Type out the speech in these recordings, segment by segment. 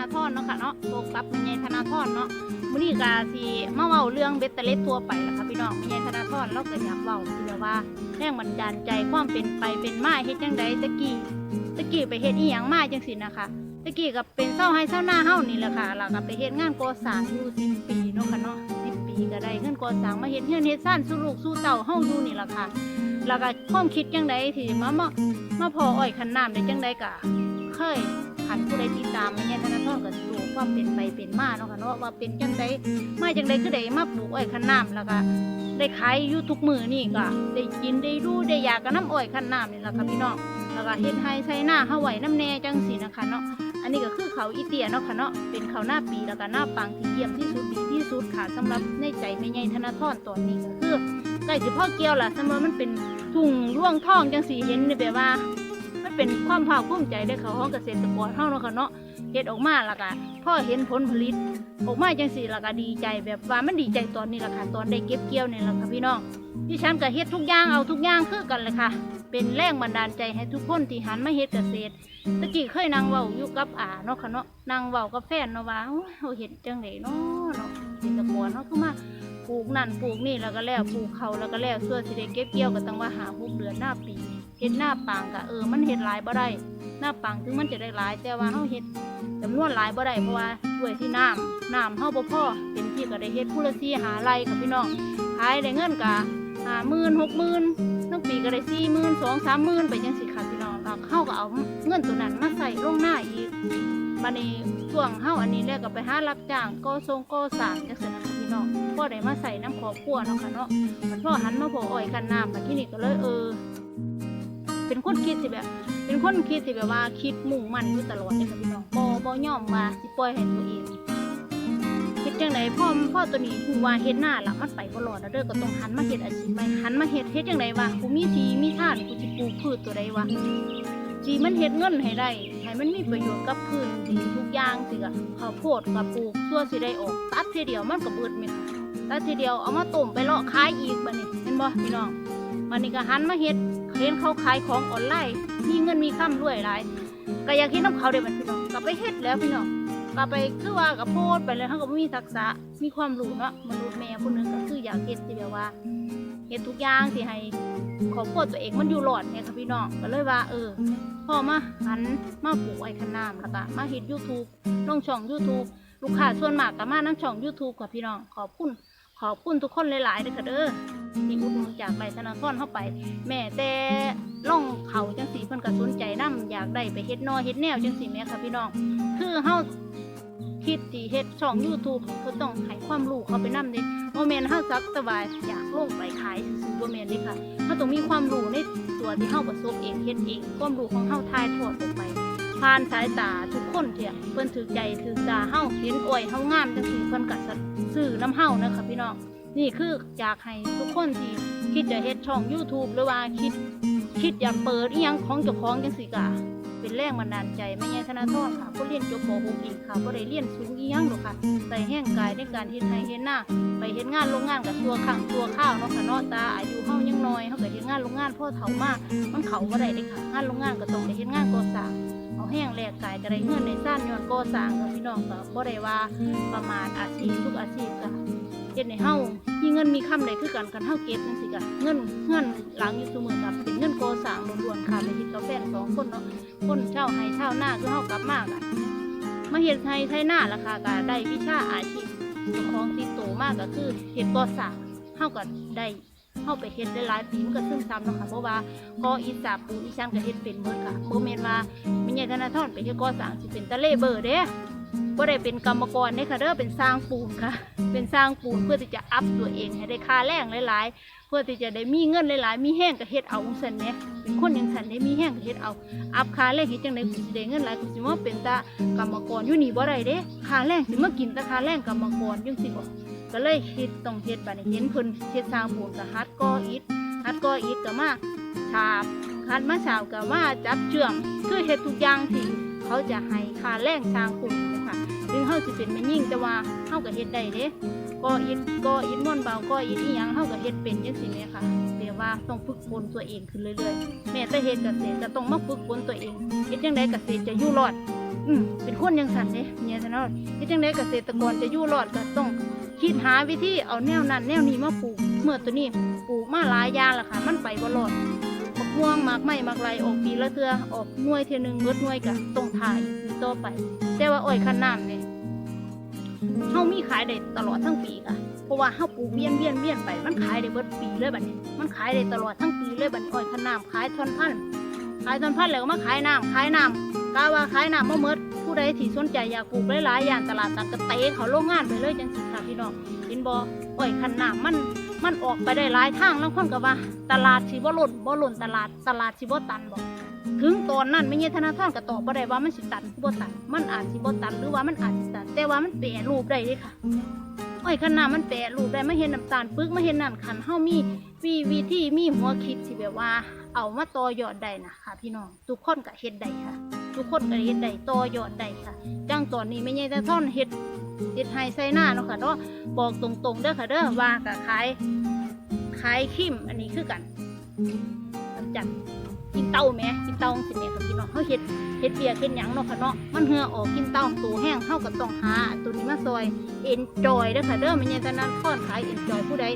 นาทรเนาะค่ะเนาะโบกับแม่ใหญ่ธนาทรเนาะมื้อนี้ก็สิมาเว้าเรื่องเบ็ดเตล็ดทั่วไปล่ะค่ะพี่น้องแม่ใหญ่ธนาทรเราก็อยากเว้าที่แบบว่าแรงบันดาลใจความเป็นไปเป็นมาเฮ็ดจังใดตะกี้ตะกี้ไปเฮ็ดอีหยังมาจังซี่นะคะตะกี้ก็เป็นเศร้าให้เศร้าหน้าเฮานี่แหละค่ะแล้วก็ไปเฮ็ดงานก่อสร้างอยู่10ปีเนาะค่ะเนาะ10ปีก็ได้เงินก่อสร้างมาเฮ็ดเฮือนเฮ็ดซ่านสู่ลูกสู่เต้าเฮาอยู่นี่ล่ะค่ะ แล้วก็ความคิดจังใดที่มามามาพออ้อยคันน้ำได้จังใดกะเคย ขันผู้ใดติดตามมาเนี่ยธนาทรก็สิรู้ความเป็นไปเป็นมาเนาะค่ะเนาะว่าเป็นจังใดมาจังใดคือได้มาปลูกอ้อยคันน้ำแล้วก็ได้ขายอยู่ทุกมือนี่ก็ได้กินได้ดูได้อยากกับน้ำอ้อยคันน้ำนี่แหละค่ะพี่น้องแล้วก็เฮ็ดให้ใช้หน้าเฮาไหวน้ำแน่จังสีนะคะเนาะอันนี้ก็คือเขาอีเตียเนาะค่ะเนาะเป็นเขาหน้าปีแล้วก็หน้าปังที่เยี่ยมที่สุดดีที่สุดค่ะสำหรับในใจแม่ใหญ่ธนาทรตอนนี้ก็คือใกล้สิพ่อเกี่ยวล่ะสมมติมันเป็นทุ่งร่วงท่องจังสีเห็นนี่แบบว่า มันเป็นความภาคภูมิใจได้เขาของเกษตรกรเฮาเนาะค่ะเนาะเฮ็ดออกมาแล้วก็พ่อเห็นผลผลิตออกมาจังสีแล้วก็ดีใจแบบว่ามันดีใจตอนนี้ล่ะค่ะตอนได้เก็บเกี่ยวนี่ล่ะค่ะพี่น้องดิฉันก็เฮ็ดทุกอย่างเอาทุกอย่างคือกันเลยค่ะ เป็นแรงบันดาลใจให้ทุกคนที่หันมาเฮ็ดเกษตรตะกี้เคยนั่งเว้าอยู่กับอาเนาะค่ะเนาะนั่งเว้ากับแฟนเนาะว่าเฮาเฮ็ดจังไดเนาะเนาะเกษตรกรเนาะคือมาปลูกนั่นปลูกนี่แล้วก็แล้วปลูกเขาแล้วก็แล้วส่วนสิได้เก็บเกี่ยวก็ต้องว่าหาหกเดือนหน้าปี เฮ็ดหน้าปางก็เออมันเฮ็ดหลายบ่ได้หน้าปางถึงมันจะได้หลายแต่ว่าเฮาเฮ็ดจำนวนหลายบ่ได้เพราะว่าด้วยที่น้ำน้ำเฮาบ่พอเต็มที่ก็ได้เฮ็ดผู้ละสี่หาไรค่ะพี่น้องขายได้เงินก็ห้าหมื่นหกหมื่นทั้งปีก็ได้สี่หมื่นสองสามหมื่นไปจังสิค่ะพี่น้องแล้วเฮาก็เอาเงินตัวนั้นมาใส่ลงหน้าอีกบัดนี้ช่วงเฮาอันนี้แล้วก็ไปหารับจ้างก่อทรงก่อสร้างจังซี่นะคะพี่น้องพ่อได้มาใส่น้ำขอบขัวเนาะค่ะเนาะมันพ่อหันมาพออ้อยกันน้ำมาที่นี่ก็เลยเออ เป็นคนคิดสิแบบ เป็นคนคิดสิแบบว่าคิดมุ่งมั่นอยู่ตลอดเลยค่ะพี่น้องบ่บ่ยอมมาสิปล่อยให้ตัวเองเฮ็ดจังไดพ่อพ่อตัวนี้ฮู้ว่าเฮ็ดหน้าละมันไปบ่รอดแล้วเด้อก็ต้องหันมาเฮ็ดอาชีพใหม่หันมาเฮ็ดเฮ็ดจังไดวะกูมีที่มีทางกูสิปลูกพืชตัวใดวะจีมันเฮ็ดเงินให้ได้ให้มันมีประโยชน์กับพื้นที่ทุกอย่างสิกะข้าวโพดกับปลูกตัวสิได้ออกตัดทีเดียวมันก็เบิดไหมคะแล้วทีเดียวเอามาต้มไปเลาะขายอีกบัดนี้เห็นบ่พี่น้องบัดนี้ก็หันมาเฮ็ด เห็นเขาขายของออนไลน์มีเงินมีค่ำรวยหลายก็อยากเฮ็ดน้ำเขาเด้บัดพี่น้องก็ไปเฮ็ดแล้วพี่น้องก็ไปคือว่าก็โพดไปเลยเขาก็บ่มีทักษะมีความรู้เนาะมนุษย์แม่ผู้นึงก็คืออยากเฮ็ดที่แบบว่าเฮ็ดทุกอย่างที่ให้ครอบครัวตัวเองมันอยู่รอดเนี่ยค่ะพี่น้องก็เลยว่า เออพ่อมาหันมาปลูกไอ้ขนามแล้วก็มาเฮ็ด YouTube ลงช่อง YouTube ลูกค้าส่วนมากก็มานํช่อง YouTube ค่ะพี่น้องขอบคุณ ขอบคุณทุกคนหลายๆเลยค่ะเด้อที่อุดหนุนจากใบธนาคารเข้าไป แม่แต่ล่องเขาจังสีเพิ่นก็สนใจนํอยากได้ไปเฮ็ดนอเฮ็ดแนวจังสีแม่ค่ะพี่น้อง คือเฮาคิดสิเฮ็ดช่อง YouTube นี่คือต้องให้ความรู้เขาไปนำเด้บ่แม่นเฮาสักแต่ว่าอยากลงไปขายซื่อบ่แม่นเด้ค่ะเฮาต้องมีความรู้ในตัวที่เฮาประสบเองเฮ็ดเองความรู้ของเฮาถ่ายทอดออกไป ผ่านสายตาทุกคนเที่ยเพิ่นถือใจถือตาเฮาเห็นอ้อยเฮางามจังซี่เพิ่นก็สะซื้อน้ำเฮานะคะพี่น้องนี่คืออยากให้ทุกคนที่คิดจะเฮ็ดช่อง YouTube หรือว่าคิดคิดอยากเปิดอีหยังของเจ้าของจังซี่ก็เป็นแรงบันดาลใจแม่ใหญ่ธนาธรค่ะบ่เรียนจบป .6 อีกค่ะบ่ได้เรียนสูงอีหยังหรอกค่ะใส่แห้งกายในการเฮ็ดไร่เฮ็ดนาไปเฮ็ดงานโรงงานกับตัวข้างตัวข้าวเนาะค่ะเนาะตาอายุเฮายังน้อยเฮาก็เฮ็ดงานโรงงานพ่อเฒ่ามากมันเขาบ่ได้เด้ค่ะงานโรงงานก็ต้องได้เฮ็ดงานก่อสร้าง เอาแห้งแลกกายก็ได้เงินในซ่านย้อนก่อสร้างกับพี่น้องก็บ่ได้ว่าประมาณอาชีพทุกอาชีพก็เฮ็ดให้เฮามีเงินมีคำได้คือกันกันเฮาเก็บจังซี่ก็เงินเงินหลังอยู่ซุมื้อกับเป็นเงินก่อสร้างล้วนๆค่ะไปเฮ็ดกับแฟนสองคนเนาะคนเช่าให้เช่าหน้าคือเฮากลับมาก็มาเฮ็ดให้ไทหน้าล่ะค่ะก็ได้วิชาอาชีพของติดโตมากก็คือเฮ็ดก่อสร้างเฮาก็ได้ เฮาไปเฮ็ดได้หลายปีมันก็ซึมซับเนาะค่ะเพราะว่าก่ออีสาปูอีชันก็เฮ็ดเป็นเบิดค่ะบ่แม่นว่าไมีใหญ่ธนาธรเป็นแค่ก่อสร้างสิเป็นตะเล่เบอร์เด้บ่ได้เป็นกรรมกรเด้ค่ะเด้อเป็นสร้างปูนค่ะ เป็นสร้างปูนเพื่อที่จะอัพตัวเองให้ได้ค่าแรงหลาย ๆ เพื่อที่จะได้มีเงินหลาย ๆ มีแห้งก็เฮ็ดเอาจังซั่นแหมเป็นคนจังซั่นได้มีแห้งก็เฮ็ดเอา อัพค่าแรงเฮ็ดจังได๋กูสิได้เงินหลายกูสิมาเป็นตากรรมกรอยู่นี่บ่ได้เด้ค่าแรงสิมากินต่ค่าแรงกรรมกรจังซี่บ่ ก็เลยคิดต้องเฮ็ดบัดนี้เห็นเพิ่นเฮ็ดสร้างปูนก็ฮัดก่ออิฐฮัดก่ออิฐก็มาฉาบคันมาสาวกับมาจับเชื่อมคือเฮ็ดทุกอย่างที่เขาจะให้ค่าแรงสร้างคุณนะคะถึงเฮาสิเป็นแม่ยิ่งแต่ว่าเฮาก็เฮ็ดได้เด้ก็อิดก็อิดม่วนเบาก็อิดอีหยังเฮาก็เฮ็ดเป็นจังซี่แหมค่ะแต่ว่าต้องฝึกฝนตัวเองขึ้นเรื่อยๆแม้แต่เฮ็ดเกษตรก็ต้องมาฝึกฝนตัวเองเฮ็ดจังไดเกษตรจะอยู่รอดอืมเป็นคนยังสั่นเด้เมียธนาทรที่จังไดเกษตรกรจะอยู่รอดก็ต้อง คิดหาวิธีเอาแนวนั้นแนวนี้มาปลูกเมื่อตัวนี้ปลูกมาหลายอย่างและค่ะ มันไปบ่รอดมะม่วงมากไม้มากไรออกปีละเทือออกหน่วยเทือหนึงเบิดหน่วยก็ต้องถ่ายอยู่ต่อไป แต่ว่าอ้อยคันน้ำเนี่ยเฮามีขายได้ตลอดทั้งปีค่ะ เพราะว่าเฮาปลูกเวียนเวียนเวียนไป มันขายได้เบิดปีเลยบัดนี้ มันขายได้ตลอดทั้งปีเลยบัดอ้อยคันน้ำขายทอนพัน ขายทอนพันแล้วก็มาขายน้ำขายน้ำกาว่าขายน้ำบ่หมดผู้ใดที่สนใจอยากปลูกหลายๆอย่างตลาดตัดกระเตะเขาโรงงานไปเลยจังสิ น้องเห็นบ่อ้อยคันน้ำมันมันออกไปได้หลายทางแล้วคนก็ว่า ตลาดสิบ่ล่นบ่ล่นตลาดตลาดสิบ่ตันบ่ถึงตอนนั้นไม่ใช่ธนาคารก็ตอบบ่ได้ว่ามันสิตันหรือบ่ตัน มันอาจสิบ่ตันหรือว่ามันอาจสิตัน แต่ว่ามันแปรรูปได้เด้ค่ะอ้อยขนาดมันแปรรูปได้มาเห็นน้ำตาลปึกมาเห็นน้ำขันเฮามีวีวิธีมีหัวคิดที่แบบว่า เอามาต่อยอดได้นะค่ะพี่น้องทุกคนก็เฮ็ดได้ค่ะ ทุกคนก็เฮ็ดได้ต่อยอดได้ค่ะจังตอนนี้ไม่ใช่แต่ท่อนเฮ็ด เฮ็ดไฮไซหน้าเนาะค่ะเนาะบอกตรงๆเด้อค่ะเด้อว่าก็ขายขายคิมอันนี้คือกันกำจัดกินเต้าแม่กินเต้าสิแม่ค่ะพี่น้องเขาเฮ็ดเฮ็ดเบียร์เฮ็ดหยังเนาะค่ะเนาะมันเหือออกกินเต้าตัวแห้งเฮาก็ต้องหาตัวนี้มาซอยเอ็นจอยเด้อค่ะเด้อไม่ใช่แต่นั้นค้อนขายเอ็นจอยผู้ใด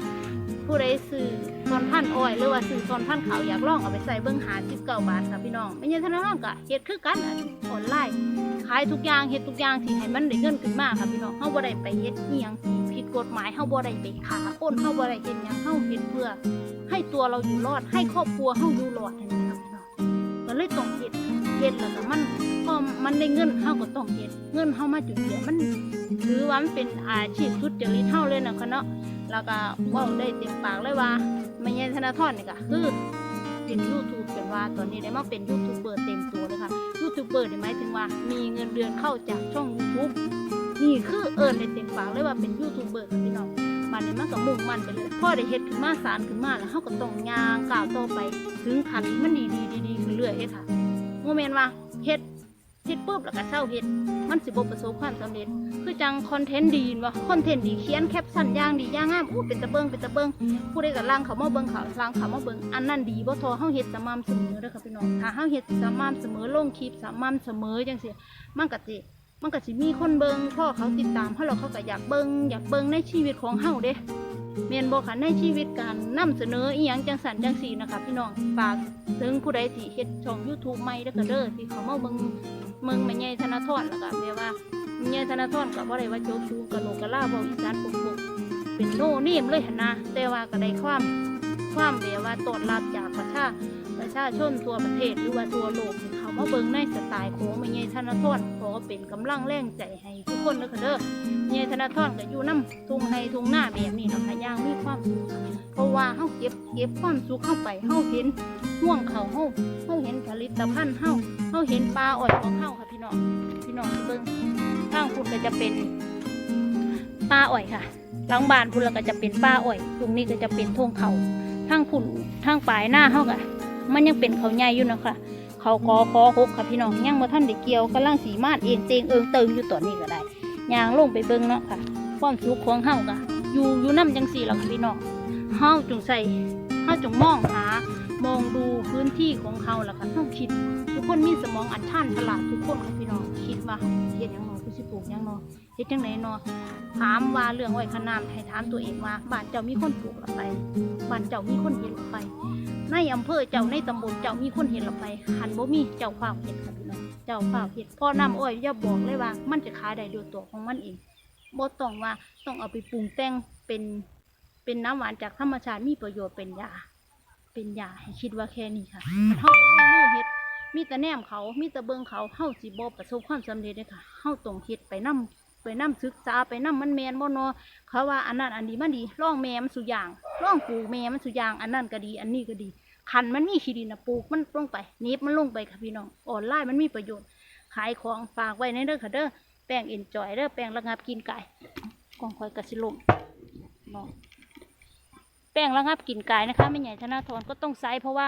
ผู้ใดซื้อซอนพันอ้อยหรือว่าซื้อซอนพันขาวอยากลองเอาไปใส่เบิ่งหา19บาทค่ะพี่น้องไม่ใช่แต่นั้นก็เฮ็ดคือกันออนไลน์ขายทุกอย่างเฮ็ดทุกอย่างที่ให้มันได้เงินขึ้นมาค่ะพี่น้องเฮาบ่ได้ไปเฮ็ดอีหยังผิดกฎหมายเฮาบ่ได้ไปฆ่าคนเฮาบ่ได้เฮ็ดหยังเฮาเฮ็ดเพื่อ ให้ตัวเราอยู่รอดให้ครอบครัวเฮาอยู่รอดนั่นเองครับพี่น้องก็เลยต้องเฮ็ดเฮ็ดแล้วก็มันพอมันได้เงินเฮาก็ต้องเฮ็ดเงินเฮามาจุดเดียวมันถือว่ามันเป็นอาชีพสุจริตเฮาเลยนะคะเนาะ แล้วก็ว้าได้เต็มปากเลยว่าไม่ใช่ธนาธรนี่ก็คือเป็น YouTube เป็นว่าตอนนี้ได้มาเป็นยูทูบเบอร์เต็มตัวเลยค่ะยูทูบเบอร์นี่หมายถึงว่ามีเงินเดือนเข้าจากช่อง YouTube นี่คือเอิ้นได้เต็มปากเลยว่าเป็นยูทูบเบอร์ค่ะพี่น้องมันนี่มันก็มุ่งมั่นไปเลยพอได้เฮ็ดขึ้นมาสารขึ้นมาแล้วเฮาก็ต้องยางก้าวต่อไป ถึงขันมันดีดีดีดีขึ้นเรื่อยเฮ็ดค่ะโมเมนต์ว่าเฮ็ดเฮ็ดปุ๊บแล้วก็เศร้าเฮ็ด มันสิบประสบความสำเร็จ คือจังคอนเทนต์ดีวะคอนเทนต์ดีเขียนแคปชั่นย่างดีย่างงามอู้เป็นตะเบิงเป็นตะเบิงผู้ใดก็ล่างเขามาเบิงเขาล่างเขามาเบิงอันนั้นดีบ่ทอเฮาเฮ็ดสม่ำเสมอเด้อค่ะพี่น้องถ้าเฮาเฮ็ดสม่ำเสมอลงคลิปสม่ำเสมอจังซี่มันก็สิมันก็สิมีคนเบิงพ่อเขาติดตามเฮาแล้วเขาก็อยากเบิงอยากเบิงในชีวิตของเฮาเด้ เมียนบอกค่ะในชีวิตการนำเสนออีหยังจังสันจังสีนะคะพี่น้องฝากถึงผู้ใดที่เฮ็ดช่อง YouTube ใหม่เด้อก็เด้อที่เขามาเบิ่งเมืองแม่ใหญ่ธนาธรแล้วก็แม่ว่าแม่ใหญ่ธนาธรก็บ่ได้ว่าโจกชูกะโหลกกะลาเว้าอีสานปุกๆเป็นโนเนมเลยหั่นนะแต่ว่าก็ได้ความความแบบว่าต้อนรับจากประชาประชาชนทั่วประเทศหรือว่าทั่วโลกที่ มาเบิ่งในสไตล์ของแม่ใหญ่ธนาธรขอเป็นกำลังแรงใจให้ทุกคนเด้อค่ะเด้อเมียธนาธรก็อยู่น้ำทุ่งในทุ่งหน้าแบบนี้เนาะค่ะย่างมีความสุขเพราะว่าเฮาเก็บเก็บความสุขเข้าไปเฮาเห็นห่วงเขาเฮาเฮาเห็นผลิตภัณฑ์เฮาเฮาเห็นปลาอ่อยของเฮาค่ะพี่น้องพี่น้องเบิ่งข้างคุณก็จะเป็นปลาอ่อยค่ะหลังบ้านพุ่นก็จะเป็นปลาอ่อย ตรงนี้ก็จะเป็นทงเขาทางพุ่นทางปลายหน้าเฮาก็มันยังเป็นเขาใหญ่อยู่นะคะ เขากอคอหกค่ะพี่น้องยังบ่ทันได้เกี่ยวกำลังสีมาดเองเตงเอิงเติงอยู่ตอนนี้ก็ได้ยางลงไปเบิ่งเนาะค่ะ ความสุขของเฮากะอยู่อยู่น้ำจังสี่หรอกพี่น้องเฮาจงใส่เฮาจงมองหามองดูพื้นที่ของเฮาแล้วก็ต้องคิด ทุกคนมีสมองอันท่านฉลาดทุกคนค่ะพี่น้องคิดว่าเฮ็ดยังเนาะกูสิปลูกยังเนาะเฮ็ดจังไหนเนาะถามว่าเรื่องไว้ขนามให้ถามตัวเองว่าบ้านเจ้ามีคนปลูกหรือไปบ้านเจ้ามีคนเห็นหรือไปในอำเภอเจ้าในตำบลเจ้ามีคนเห็นหรือไปหันบ่มีเจ้าฝ้าเห็นค่ะพี่น้องเจ้าฝ้าเห็นพอนำอ้อยอย่าบอกเลยว่า มันจะขายได้ด้วยตัวของมันเองบ่ต้องว่าต้องเอาไปปรุงแต่งเป็นเป็นน้ำหวานจากธรรมชาติมีประโยชน์เป็นยาเป็นยาให้คิดว่าแค่นี้ค่ะเฮาบ่ลงมือเฮ็ดมีแต่แนมเขา มีแต่เบิงเขาเฮาสิบ่ประสบความสำเร็จเด้อค่ะเฮาต้องเฮ็ดไปนํ ไปนํศึกษาไปนํมันแมนบ่เนาะเขาว่าอันนั้นอันนี้มันดีลองแม่มันสุอย่างลองปลูกแม่มันสุอย่างอันนั้นก็ดี อันนี้ก็ดีคันมันมีขี้ดินนะปลูกมันลงไปหนีบมันลงไปค่ะพี่น้องออนไลน์มันมีประโยชน์ ขายของฝากไว้ในเด้อค่ะเด้อแป้งเอ็นจอยเด้อแป้งระงับกินไก่กองคอยกระสิลมเนาะแป้งระงับกินไก่นะคะไม่ใหญ่ธนาธรก็ต้องใส่เพราะว่า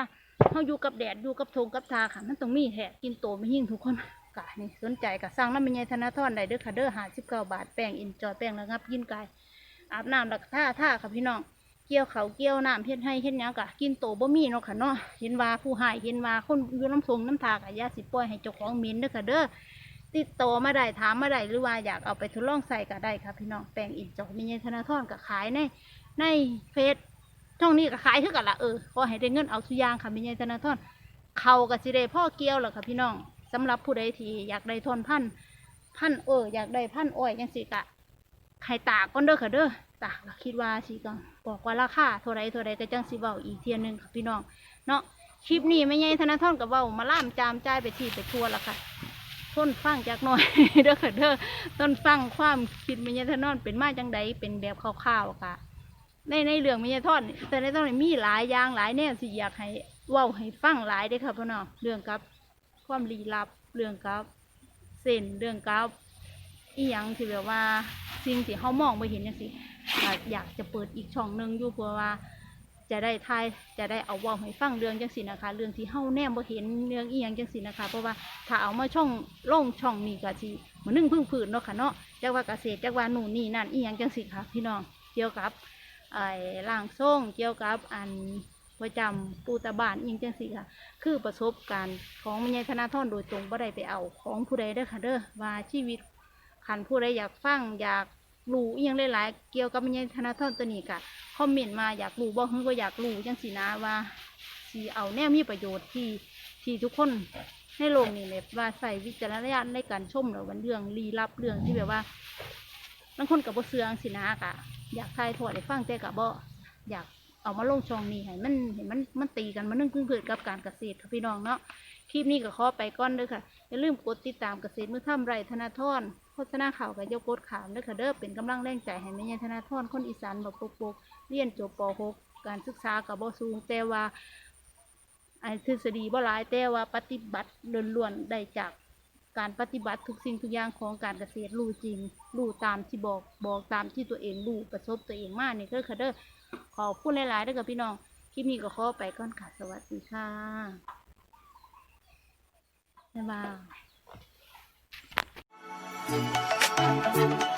เขาอยู่กับแดดอยู่กับทงกับทาค่ะ มันต้องมีแหะกินโตไม่ยิ่งทุกคน กะนี่สนใจกับสั่งน้ำม่ใหญ่ธนาธรได้เด้อค่ะเด้อหาสิบเก้าบาทแป้งอ็นจอยแป้งระงับกินไก่อาบน้ำแล้วก็ท่าท่าค่ะพี่น้องเกี่ยวเขาเกี่ยวน้ำเฮ็ดให้เฮ็ดหยังกะกินโตบ่มีเนาะค่ะเนาะเห็นว่าผู้หายเห็นว่าคนอยู่น้ำทงน้ำทากะยาสิปล่อยให้เจ้าของเหมินเด้อค่ะเด้อติดต่อมาได้ถามมาได้หรือว่าอยากเอาไปทดลองใส่ก็ได้ค่ะพี่น้องแปลงอินจอกมีเงินธนาธรก็ขายในในเฟซช่องนี้ก็ขายคือกันละเออขอให้ได้เงินเอาสุยางค่ะมีเงินธนาธรเขาก็สิได้พ่อเกี่ยวแล้วค่ะพี่น้อง สำหรับผู้ใดที่อยากได้ทอนพันธุ์พันธุ์เอออยากได้พันธุ์อ้อยจังสิกะให้ตากก่อนเด้อค่ะเด้อตากคิดว่าสิก็บอกว่าราคาเท่าไรเท่าไรก็จังสิเว้าอีกเทียหนึ่งค่ะพี่น้องเนาะคลิปนี้ไม่ใหญ่ธนาธรกับเว้ามาล่ามจามใจไปที่ไปทัวละค่ะต้นฟังจากหน่อยเด้อค่ะเด้อต้นฟังความคิดไมิยทานอนเป็นมาจังใดเป็นแบบคร่าวๆค่ะในในเรื่องไมิยทอนแต่ในตอนนี้มีหลายอย่างหลายแนวสิอยากให้เว้าให้ฟังหลายเด้อค่ะพี่น้องเรื่องกับ ความลี้ลับเรื่องกับเส้นเรื่องกับอีหยังที่แบบว่าสิ่งที่เฮามองไม่เห็นจังซี่ก็อยากจะเปิดอีกช่องหนึ่งอยู่เพื่อว่าจะได้ทายจะได้เอาว้าให้ฟังเรื่องจังสินะคะ เรื่องที่เฮาแนมบ่เห็นเรื่องอีหยังจังสินะคะ เพราะว่าถ้าเอามาช่องล่งช่องนี้ก็สิเหมือนนึ่งพึ่งผืนเนาะค่ะเนาะจักว่าเกษตรจักว่าหนูนนี่นั่นอีหยังจังสิค่ะพี่น้องเกี่ยวกับไอ้ล่างทรงเกี่ยวกับอัน ประจำปูตาบานอีหยังจังสิค่ะ คือประสบการณ์ของแม่ยายธนาธรโดยตรงบ่ได้ไปเอาของผู้ใดเด้อค่ะเด้อว่าชีวิตขันผู้ใดอยากฟังอยากรู้อีหยังหลายๆเกี่ยวกับแม่ยายธนาธรตัวนี้ก็คอมเมนต์มาอยากรู้บ่ฮึว่าอยากรู้จังสินะว่าสิเอาแนวมีประโยชน์ที่ที่ทุกคนในโลกนี้แบบว่าใส่วิจารณญาณในการชมหรือวันเรื่องลี้ลับเรื่องที่แบบว่าบางคนกับบ่เสืองสินะกะอยากทายทอดให้ฟังแต่กับบ่อยาก เอามาลงช่องนี้ให้มันเห็นมันมันตีกันมันนึ่งพึ่งพืชกับการเกษตรค่ะพี่น้องเนาะคลิปนี้ก็ขอไปก่อนเด้อค่ะอย่าลืมกดติดตามเกษตรมือทำไรธนาธรโฆษณาข่าวกับยกดขามเด้อค่ะเด้อเป็นกำลังแรงใจให้แม่ยายธนาธรคนอีสานแบบปกๆเรียนจบป .6 การศึกษากับบสูงแต่ว่าไอ้ทฤษฎีบ่หลายแต่ว่าปฏิบัติล้วนๆได้จากการปฏิบัติทุกสิ่งทุกอย่างของการเกษตรรู้จริงรู้ตามที่บอกบอกตามที่ตัวเองรู้ประสบตัวเองมากนี่ก็คือเด้อ ขอพูดหลายๆด้อกับพี่น้อง คลิปนี้ก็ขอไปก่อนค่ะ สวัสดีค่ะ บ๊ายบาย